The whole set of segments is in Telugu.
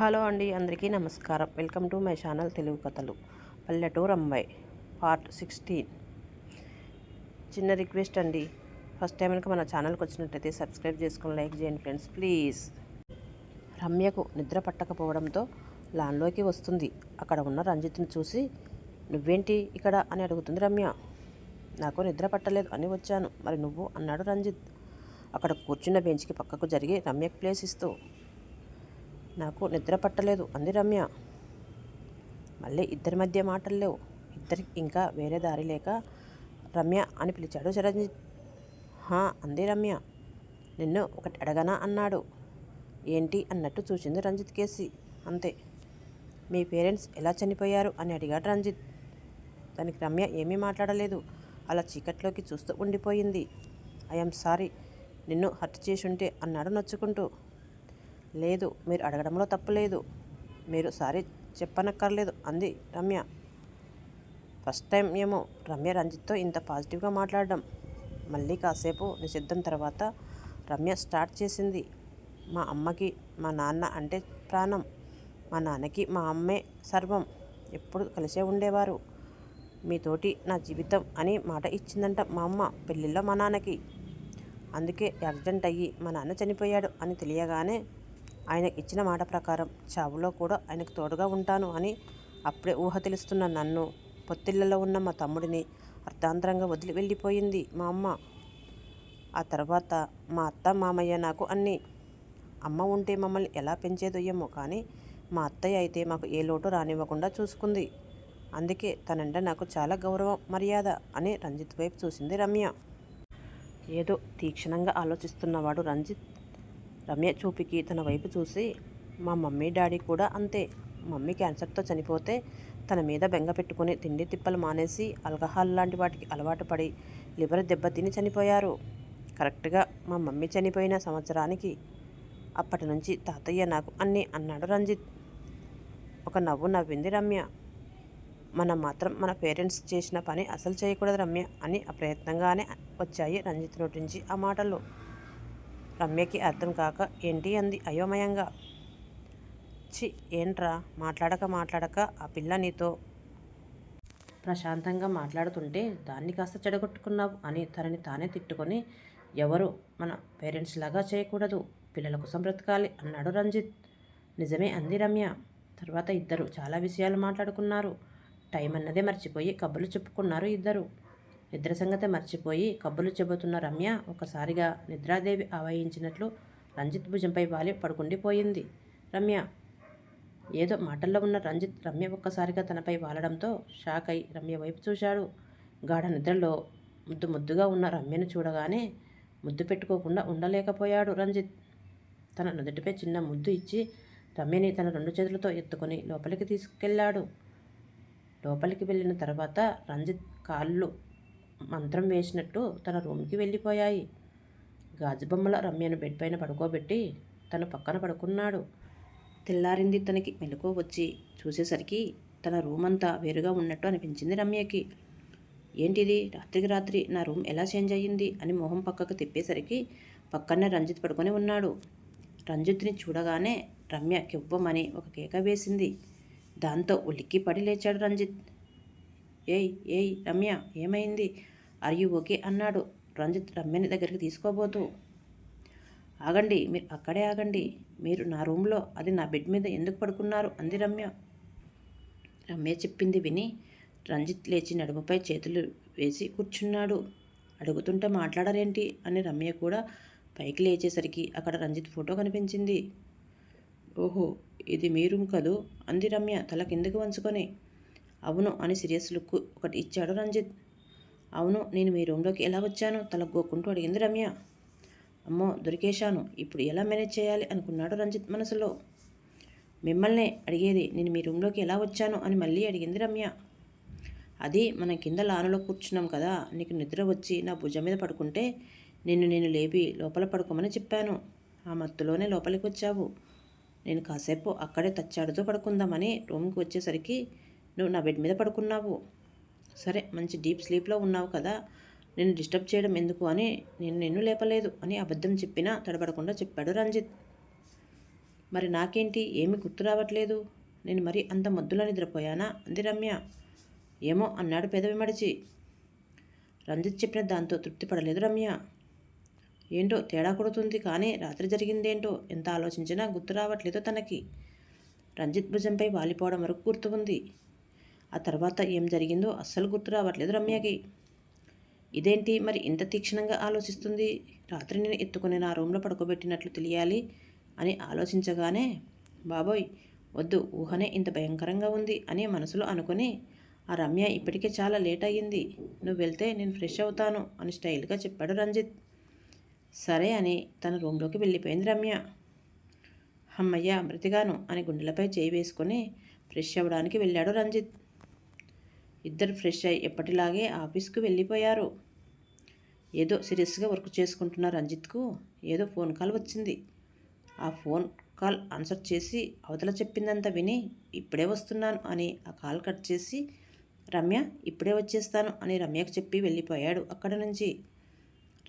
హలో అండి అందరికీ నమస్కారం. Welcome to my channel Telugu కథలు. పల్లెటూరు అమ్మాయి పార్ట్ సిక్స్టీన్. చిన్న రిక్వెస్ట్ అండి ఫస్ట్ టైం కనుక మన ఛానల్కి వచ్చినట్టయితే సబ్స్క్రైబ్ చేసుకుని లైక్ చేయండి ఫ్రెండ్స్ ప్లీజ్. రమ్యకు నిద్ర పట్టకపోవడంతో లాన్లోకి వస్తుంది. అక్కడ ఉన్న రంజిత్ని చూసి నువ్వేంటి ఇక్కడ? అని అడుగుతుంది రమ్య. నాకు నిద్ర పట్టలేదు అని వచ్చాను. మరి నువ్వు? అన్నాడు రంజిత్. అక్కడ కూర్చున్న బెంచ్కి పక్కకు జరిగి రమ్యకు ప్లేస్ ఇస్తూ నాకు నిద్ర పట్టలేదు. అంది రమ్య. మళ్ళీ ఇద్దరి మధ్య మాటలు లేవు. ఇద్దరికి ఇంకా వేరే దారి లేక రమ్య అని పిలిచాడు చిరంజీత్ హా అంది రమ్య. నిన్ను ఒకటి అడగనా? అన్నాడు. ఏంటి? అన్నట్టు చూసింది రంజిత్ కేసి. అంతే. మీ పేరెంట్స్ ఎలా చనిపోయారు? అని అడిగాడు రంజిత్. దానికి రమ్య ఏమీ మాట్లాడలేదు. అలా చీకట్లోకి చూస్తూ ఉండిపోయింది. I'm sorry. నిన్ను హర్ట్ చేసుంటే అన్నాడు నొచ్చుకుంటూ. లేదు మీరు అడగడంలో తప్పులేదు మీరు సారీ చెప్పనక్కర్లేదు అంది రమ్య. ఫస్ట్ టైం ఏమో రమ్య రంజిత్తో ఇంత పాజిటివ్గా మాట్లాడడం. మళ్ళీ కాసేపు నిశ్శబ్దం తర్వాత రమ్య స్టార్ట్ చేసింది. మా అమ్మకి మా నాన్న అంటే ప్రాణం. మా నాన్నకి మా అమ్మే సర్వం. ఎప్పుడు కలిసే ఉండేవారు. మీతోటి నా జీవితం అని మాట ఇచ్చిందంట మా అమ్మ పెళ్ళిళ్ళో మా నాన్నకి. అందుకే యాక్సిడెంట్ అయ్యి మా నాన్న చనిపోయాడు అని తెలియగానే ఆయన ఇచ్చిన మాట ప్రకారం చావులో కూడా ఆయనకు తోడుగా ఉంటాను అని అప్పుడే ఊహ తెలుస్తున్న నన్ను పొత్తిళ్ళలో ఉన్న మా తమ్ముడిని అర్ధాంతరంగా వదిలి వెళ్ళిపోయింది మా అమ్మ. ఆ తర్వాత మా అత్త మామయ్య నాకు అన్నీ అమ్మ ఉంటే మమ్మల్ని ఎలా పెంచేదో ఏమో కానీ మా అత్తయ్య అయితే మాకు ఏ లోటు రానివ్వకుండా చూసుకుంది. అందుకే తనంటే నాకు చాలా గౌరవం మర్యాద అని రంజిత్ వైపు చూసింది రమ్య. ఏదో తీక్షణంగా ఆలోచిస్తున్నవాడు రంజిత్ రమ్య చూపికి తన వైపు చూసి మా మమ్మీ డాడీ కూడా అంతే. మమ్మీ క్యాన్సర్తో చనిపోతే తన మీద బెంగ పెట్టుకుని తిండి తిప్పలు మానేసి ఆల్కహాల్ లాంటి వాటికి అలవాటు పడి లివర్ దెబ్బతిని చనిపోయారు. కరెక్ట్గా మా మమ్మీ చనిపోయిన సంవత్సరానికి అప్పటి నుంచి తాతయ్య నాకు అన్నీ అన్నాడు రంజిత్. ఒక నవ్వు నవ్వింది రమ్య. మనం మాత్రం మన పేరెంట్స్ చేసిన పని అసలు చేయకూడదు రమ్య అని అప్రయత్నంగానే వచ్చాయి రంజిత్ నోటి నుంచి ఆ మాటలు. రమ్యకి అర్థం కాక ఏంటి అంది అయోమయంగా. చి ఏంట్రా? మాట్లాడక మాట్లాడక ఆ పిల్ల నీతో. ప్రశాంతంగా మాట్లాడుతుంటే దాన్ని కాస్త చెడగొట్టుకున్నావు అని తనని తానే తిట్టుకొని ఎవరు? మన పేరెంట్స్ లాగా చేయకూడదు. పిల్లల కోసం బ్రతకాలి అన్నాడు రంజిత్. నిజమే అంది రమ్య. తర్వాత ఇద్దరు చాలా విషయాలు మాట్లాడుకున్నారు. టైం అన్నదే మర్చిపోయి కబుర్లు చెప్పుకున్నారు ఇద్దరు. నిద్ర సంగతి మర్చిపోయి కబుర్లు చెబుతున్న రమ్య ఒకసారిగా నిద్రాదేవి ఆవహించినట్లు రంజిత్ భుజంపై వాలి పడుకుండిపోయింది. రమ్య ఏదో మాటల్లో ఉన్న రంజిత్ రమ్య ఒక్కసారిగా తనపై వాలడంతో షాక్ అయి రమ్య వైపు చూశాడు. గాఢ నిద్రలో ముద్దు ముద్దుగా ఉన్న రమ్యను చూడగానే ముద్దు పెట్టుకోకుండా ఉండలేకపోయాడు రంజిత్. తన నుదుటిపై చిన్న ముద్దు ఇచ్చి రమ్యని తన రెండు చేతులతో ఎత్తుకొని లోపలికి తీసుకెళ్ళాడు లోపలికి వెళ్ళిన తర్వాత రంజిత్ కాళ్ళు మంత్రం వేసినట్టు తన రూమ్కి వెళ్ళిపోయాయి. గాజుబొమ్మల రమ్యను బెడ్ పైన పడుకోబెట్టి తను పక్కన పడుకున్నాడు. తెల్లారింది తనకి మెలకు వచ్చి చూసేసరికి తన రూమ్ అంతా వేరుగా ఉన్నట్టు అనిపించింది రమ్యకి. ఏంటిది? రాత్రికి రాత్రి నా రూమ్ ఎలా చేంజ్ అయ్యింది? అని మొహం పక్కకు తిప్పేసరికి పక్కనే రంజిత్ పడుకొని ఉన్నాడు. రంజిత్ని చూడగానే రమ్య కివ్వమని ఒక కేక వేసింది. దాంతో ఉలిక్కి పడి లేచాడు రంజిత్. ఏయ్ ఏయ్ రమ్య ఏమైంది? ఆర్ యూ ఓకే అన్నాడు. రంజిత్ రమ్యని దగ్గరికి తీసుకోబోతూ. ఆగండి మీరు అక్కడే ఆగండి. మీరు నా రూమ్లో అది నా బెడ్ మీద ఎందుకు పడుకున్నారు? అంది రమ్య. రమ్య చెప్పింది విని రంజిత్ లేచి నడుముపై చేతులు వేసి కూర్చున్నాడు. అడుగుతుంటే మాట్లాడరేంటి? అని రమ్య కూడా పైకి లేచేసరికి అక్కడ రంజిత్ ఫోటో కనిపించింది. ఓహో ఇది మీ రూమ్ కదూ? అంది రమ్య తల కిందకు వంచుకొని. అవును అని సీరియస్ లుక్ ఒకటి ఇచ్చాడు రంజిత్. అవును నేను మీ రూమ్లోకి ఎలా వచ్చాను? తల అడిగింది రమ్య. అమ్మో దొరికేశాను. ఇప్పుడు ఎలా మేనేజ్ చేయాలి? అనుకున్నాడు రంజిత్ మనసులో. మిమ్మల్నే అడిగేది నేను మీ రూమ్లోకి ఎలా వచ్చాను? అని మళ్ళీ అడిగింది రమ్య. అది మనం కింద లానలో కూర్చున్నాం కదా నీకు నిద్ర వచ్చి నా భుజం మీద పడుకుంటే నిన్ను నేను లేపి లోపల పడుకోమని చెప్పాను. ఆ మత్తులోనే లోపలికి వచ్చావు నేను కాసేపు అక్కడే తచ్చాడుతూ పడుకుందామని రూమ్కి వచ్చేసరికి నువ్వు నా బెడ్ మీద పడుకున్నావు. సరే మంచి డీప్ స్లీప్లో ఉన్నావు కదా నేను డిస్టర్బ్ చేయడం ఎందుకు అని నేను నిన్ను లేపలేదు అని అబద్ధం చెప్పినా తడబడకుండా చెప్పాడు రంజిత్. మరి నాకేంటి? ఏమీ గుర్తు రావట్లేదు. నేను మరి అంత మద్దులో నిద్రపోయానా? అంది రమ్య. ఏమో అన్నాడు పెదవి మడిచి రంజిత్ చెప్పిన దాంతో తృప్తి పడలేదు రమ్య. ఏంటో తేడా కొడుతుంది కానీ రాత్రి జరిగిందేంటో ఎంత ఆలోచించినా గుర్తు రావట్లేదు తనకి. రంజిత్ భుజంపై వాలిపోవడం వరకు గుర్తు ఉంది. ఆ తర్వాత ఏం జరిగిందో అస్సలు గుర్తు రావట్లేదు రమ్యకి. ఇదేంటి? మరి ఇంత తీక్షణంగా ఆలోచిస్తుంది? రాత్రి నేను ఎత్తుకుని నా రూమ్లో పడుకోబెట్టినట్లు తెలియాలి అని ఆలోచించగానే బాబోయ్ వద్దు ఊహనే ఇంత భయంకరంగా ఉంది అని మనసులో అనుకుని ఆ రమ్య ఇప్పటికే చాలా లేట్ అయ్యింది. నువ్వు వెళ్తే నేను ఫ్రెష్ అవుతాను అని స్టైల్గా చెప్పాడు రంజిత్. సరే అని తన రూమ్లోకి వెళ్ళిపోయింది రమ్య. అమ్మయ్య మృతిగాను అని గుండెలపై చేయి వేసుకొని ఫ్రెష్ అవ్వడానికి వెళ్ళాడు రంజిత్. ఇద్దరు ఫ్రెష్ అయ్యి ఎప్పటిలాగే ఆఫీస్కు వెళ్ళిపోయారు. ఏదో సీరియస్గా వర్క్ చేసుకుంటున్న రంజిత్కు. ఏదో ఫోన్ కాల్ వచ్చింది. ఆ ఫోన్ కాల్ ఆన్సర్ చేసి అవతల చెప్పిందంతా విని ఇప్పుడే వస్తున్నాను అని ఆ కాల్ కట్ చేసి రమ్య ఇప్పుడే వచ్చేస్తాను అని రమ్యకు చెప్పి వెళ్ళిపోయాడు అక్కడ నుంచి.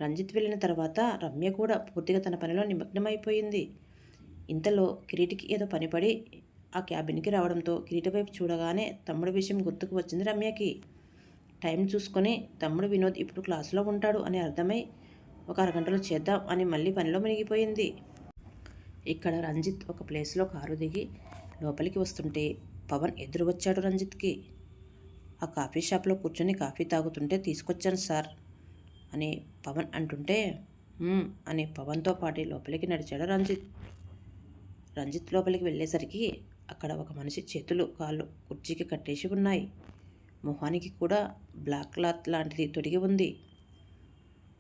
రంజిత్ వెళ్ళిన తర్వాత రమ్య కూడా పూర్తిగా తన పనిలో నిమగ్నమైపోయింది. ఇంతలో కిరీటికి ఏదో పనిపడి ఆ క్యాబిన్కి రావడంతో కిరీట వైపు చూడగానే తమ్ముడి విషయం గుర్తుకు వచ్చింది రమ్యకి. టైం చూసుకొని తమ్ముడు వినోద్ ఇప్పుడు క్లాసులో ఉంటాడు అని అర్థమై ఒక అరగంటలో చేద్దాం అని మళ్ళీ పనిలో మునిగిపోయింది. ఇక్కడ రంజిత్ ఒక ప్లేస్లో కారు దిగి లోపలికి వస్తుంటే పవన్ ఎదురు వచ్చాడు రంజిత్కి. ఆ కాఫీ షాప్లో కూర్చొని కాఫీ తాగుతుంటే తీసుకొచ్చాను సార్ అని పవన్ అంటుంటే అని పవన్తో పాటు లోపలికి నడిచాడు రంజిత్. రంజిత్ లోపలికి వెళ్ళేసరికి అక్కడ ఒక మనిషి చేతులు కాళ్ళు కుర్చీకి కట్టేసి ఉన్నాయి. మొహానికి కూడా బ్లాక్ క్లాత్ లాంటిది తొడిగి ఉంది.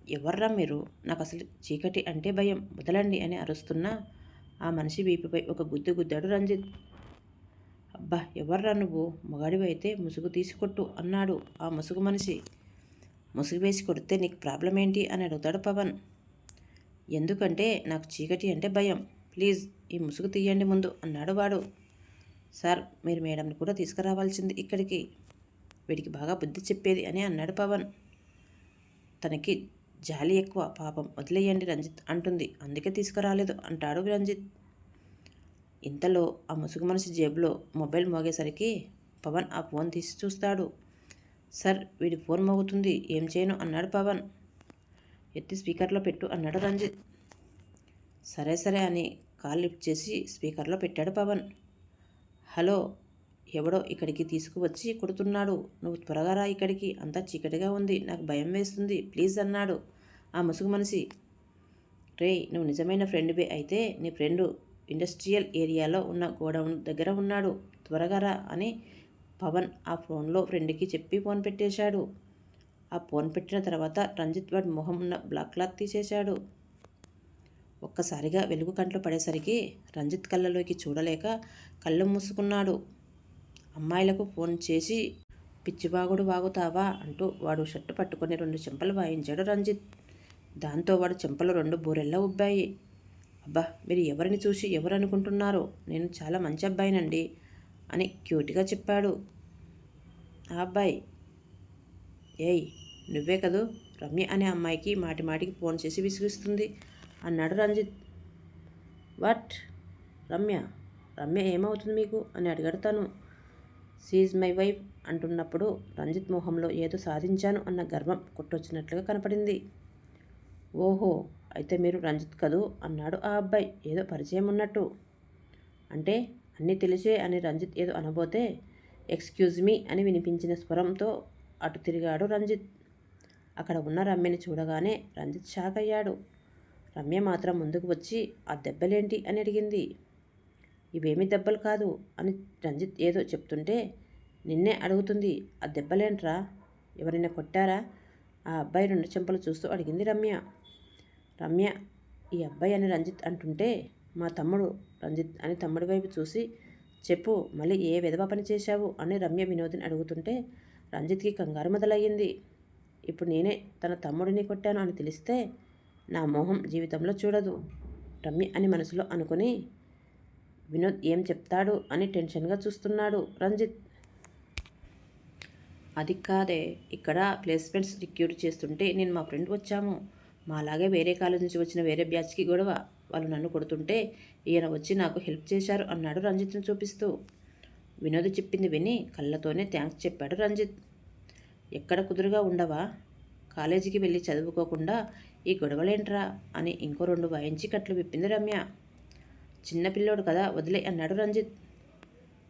ఎవర్రా మీరు? నాకు అసలు చీకటి అంటే భయం. వదలండి అని అరుస్తున్నా ఆ మనిషి వీపుపై ఒక గుద్దు గుద్దాడు రంజిత్. అబ్బా ఎవర్రా నువ్వు? మగాడివి అయితే ముసుగు తీసుకొట్టు అన్నాడు ఆ ముసుగు మనిషి. ముసుగు వేసి కొడితే నీకు ప్రాబ్లం ఏంటి అని అడుగుతాడు పవన్. ఎందుకంటే నాకు చీకటి అంటే భయం. ప్లీజ్ ఈ ముసుగు తీయండి ముందు అన్నాడు వాడు. సార్ మీరు మేడంని కూడా తీసుకురావాల్సింది ఇక్కడికి. వీడికి బాగా బుద్ధి చెప్పేది అని అన్నాడు పవన్. తనకి జాలి ఎక్కువ పాపం వదిలేయండి రంజిత్ అంటుంది. అందుకే తీసుకురాలేదు అంటాడు రంజిత్. ఇంతలో ఆ ముసుగు మనిషి జేబులో మొబైల్ మోగేసరికి పవన్ ఆ ఫోన్ తీసి చూస్తాడు. సార్ వీడి ఫోన్ మోగుతుంది ఏం చేయను అన్నాడు పవన్. ఎత్తి స్పీకర్లో పెట్టు అన్నాడు రంజిత్. సరే సరే అని కాల్ లిఫ్ట్ చేసి స్పీకర్లో పెట్టాడు పవన్. హలో ఎవడో ఇక్కడికి తీసుకువచ్చి కొడుతున్నాడు. నువ్వు త్వరగా రా ఇక్కడికి. అంతా చీకటిగా ఉంది. నాకు భయం వేస్తుంది. ప్లీజ్ అన్నాడు ఆ ముసుగు మనిషి. రే నువ్వు నిజమైన ఫ్రెండ్వే అయితే నీ ఫ్రెండు ఇండస్ట్రియల్ ఏరియాలో ఉన్న గోడౌన్ దగ్గర ఉన్నాడు. త్వరగా రా అని పవన్ ఆ ఫోన్లో ఫ్రెండ్కి చెప్పి ఫోన్ పెట్టేశాడు. ఆ ఫోన్ పెట్టిన తర్వాత రంజిత్ వాడి మొహం ఉన్న బ్లాక్ క్లాత్ తీసేశాడు. ఒక్కసారిగా వెలుగు కంట్లో పడేసరికి రంజిత్ కళ్ళలోకి చూడలేక కళ్ళు మూసుకున్నాడు. అమ్మాయిలకు ఫోన్ చేసి పిచ్చిబాగుడు వాగుతావా అంటూ వాడు షర్టు పట్టుకొని రెండు చెంపలు వాయించాడు రంజిత్. దాంతో వాడు చెంపలు రెండు బూరెల్లా ఉబ్బాయి. అబ్బా మీరు ఎవరిని చూసి ఎవరు అనుకుంటున్నారో నేను చాలా మంచి అబ్బాయినండి అని క్యూట్గా చెప్పాడు. ఆ అబ్బాయి? ఏయ్ నువ్వే కదూ? రమ్య అనే అమ్మాయికి మాటి మాటికి ఫోన్ చేసి విసిగిస్తుంది. అన్నాడు రంజిత్. వాట్? రమ్య? రమ్య ఏమవుతుంది మీకు? అని అడిగాడు తను. సీజ్ మై వైఫ్ అంటున్నప్పుడు రంజిత్ మొహంలో ఏదో సాధించాను అన్న గర్వం కొట్టొచ్చినట్లుగా కనపడింది. ఓహో అయితే మీరు రంజిత్ కదూ? అన్నాడు ఆ అబ్బాయి. ఏదో పరిచయం ఉన్నట్టు. అంటే అన్నీ తెలిసే అని రంజిత్ ఏదో అనబోతే ఎక్స్క్యూజ్ మీ అని వినిపించిన స్వరంతో అటు తిరిగాడు రంజిత్. అక్కడ ఉన్న రమ్యని చూడగానే రంజిత్ షాక్ అయ్యాడు. రమ్య మాత్రం ముందుకు వచ్చి ఆ దెబ్బలేంటి? అని అడిగింది. ఇవేమీ దెబ్బలు కాదు అని రంజిత్ ఏదో చెప్తుంటే నిన్నే అడుగుతుంది ఆ దెబ్బలేంట్రా? ఎవరైనా కొట్టారా? ఆ అబ్బాయి రెండు చెంపలు చూస్తూ అడిగింది రమ్య. రమ్య ఈ అబ్బాయి అని రంజిత్ అంటుంటే మా తమ్ముడు రంజిత్ అని తమ్ముడి వైపు చూసి చెప్పు మళ్ళీ ఏ విధవ పని చేశావు? అని రమ్య వినోదిని అడుగుతుంటే రంజిత్కి కంగారు మొదలయ్యింది. ఇప్పుడు నేనే తన తమ్ముడిని కొట్టాను అని తెలిస్తే నా మోహం జీవితంలో చూడదు. రమ్య అని మనసులో అనుకుని వినోద్ ఏం చెప్తాడు అని టెన్షన్గా చూస్తున్నాడు రంజిత్. అది కాదే ఇక్కడ ప్లేస్మెంట్స్ రిక్యూట్ చేస్తుంటే నేను మా ఫ్రెండ్ వచ్చాము. మాలాగే వేరే కాలేజ్ నుంచి వచ్చిన వేరే బ్యాచ్కి గొడవ. వాళ్ళు నన్ను కొడుతుంటే ఈయన వచ్చి నాకు హెల్ప్ చేశారు అన్నాడు రంజిత్ను చూపిస్తూ. వినోద్ చెప్పింది విని కళ్ళతోనే థ్యాంక్స్ చెప్పాడు రంజిత్. ఎక్కడ కుదురుగా ఉండవా? కాలేజీకి వెళ్ళి చదువుకోకుండా ఈ గొడవలేంట్రా అని ఇంకో రెండు వాయించి కట్లు విప్పింది రమ్య. చిన్నపిల్లోడు కదా వదిలే అన్నాడు రంజిత్.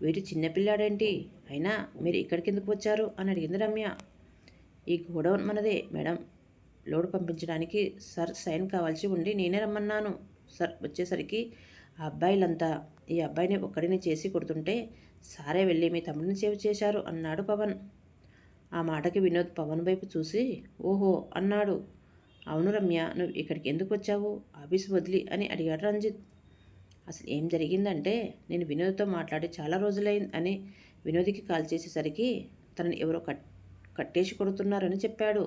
వీటి చిన్నపిల్లాడేంటి అయినా మీరు ఇక్కడికి ఎందుకు వచ్చారు? అని అడిగింది రమ్య. ఈ గోడౌన్ మనదే మేడం. లోడ్ పంపించడానికి సార్ సైన్ కావాల్సి ఉండి నేనే రమ్మన్నాను. సార్ వచ్చేసరికి ఆ అబ్బాయిలంతా ఈ అబ్బాయిని ఒక్కడిని చేసి కొడుతుంటే సారే వెళ్ళి మీ తమ్ముడిని సేవ్ చేశారు అన్నాడు పవన్. ఆ మాటకి వినోద్ పవన్ వైపు చూసి ఓహో అన్నాడు. అవును రమ్య నువ్వు ఇక్కడికి ఎందుకు వచ్చావు? ఆఫీస్ వదిలి అని అడిగాడు రంజిత్. అసలు ఏం జరిగిందంటే నేను వినోద్తో మాట్లాడి చాలా రోజులైంది అని వినోద్కి కాల్ చేసేసరికి తనని ఎవరో కట్ కట్టేసి కొడుతున్నారని చెప్పాడు.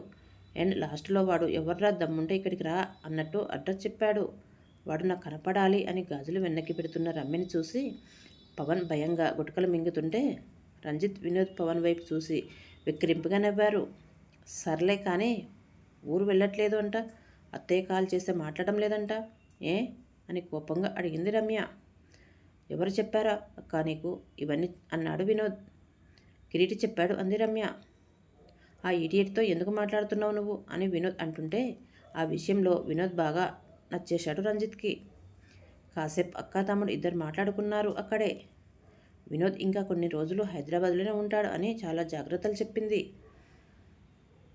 అండ్ లాస్ట్లో వాడు ఎవర్రా దమ్ముంటే ఇక్కడికి రా అన్నట్టు అడ్రస్ చెప్పాడు. వాడు నాకు కనపడాలి అని గాజులు వెనక్కి పెడుతున్న రమ్యని చూసి పవన్ భయంగా గుటకలు మింగుతుంటే రంజిత్ వినోద్ పవన్ వైపు చూసి విక్రింపుగా నవ్వారు. సర్లే కానీ ఊరు వెళ్ళట్లేదు అంట. అత్తయ్య కాల్ చేస్తే మాట్లాడడం లేదంట. ఏ? అని కోపంగా అడిగింది రమ్య. ఎవరు చెప్పారా? అక్క నీకు ఇవన్నీ అన్నాడు వినోద్. కిరీటి చెప్పాడు అంది రమ్య. ఆ ఇడియట్తో ఎందుకు మాట్లాడుతున్నావు నువ్వు? అని వినోద్ అంటుంటే ఆ విషయంలో వినోద్ బాగా నచ్చేశాడు రంజిత్కి. కాసేపు అక్క తమ్ముడు ఇద్దరు మాట్లాడుకున్నారు అక్కడే. వినోద్ ఇంకా కొన్ని రోజులు హైదరాబాద్లోనే ఉంటాడు అని చాలా జాగ్రత్తలు చెప్పింది.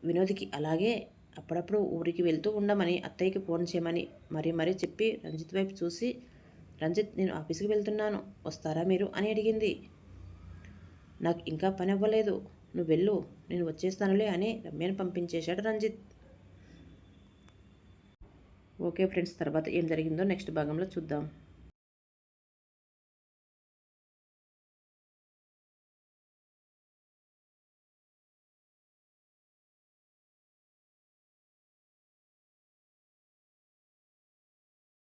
వినోద్కి అలాగే అప్పుడప్పుడు ఊరికి వెళ్తూ ఉండమని అత్తయ్యకి ఫోన్ చేయమని మరీ మరీ చెప్పి రంజిత్ వైపు చూసి రంజిత్ నేను ఆఫీస్కి వెళ్తున్నాను. వస్తారా మీరు? అని అడిగింది. నాకు ఇంకా పని అవ్వలేదు. నువ్వు వెళ్ళు. నేను వచ్చేస్తానులే అని రమ్యను పంపించేశాడు రంజిత్. ఓకే ఫ్రెండ్స్ తర్వాత ఏం జరిగిందో నెక్స్ట్ భాగంలో చూద్దాం.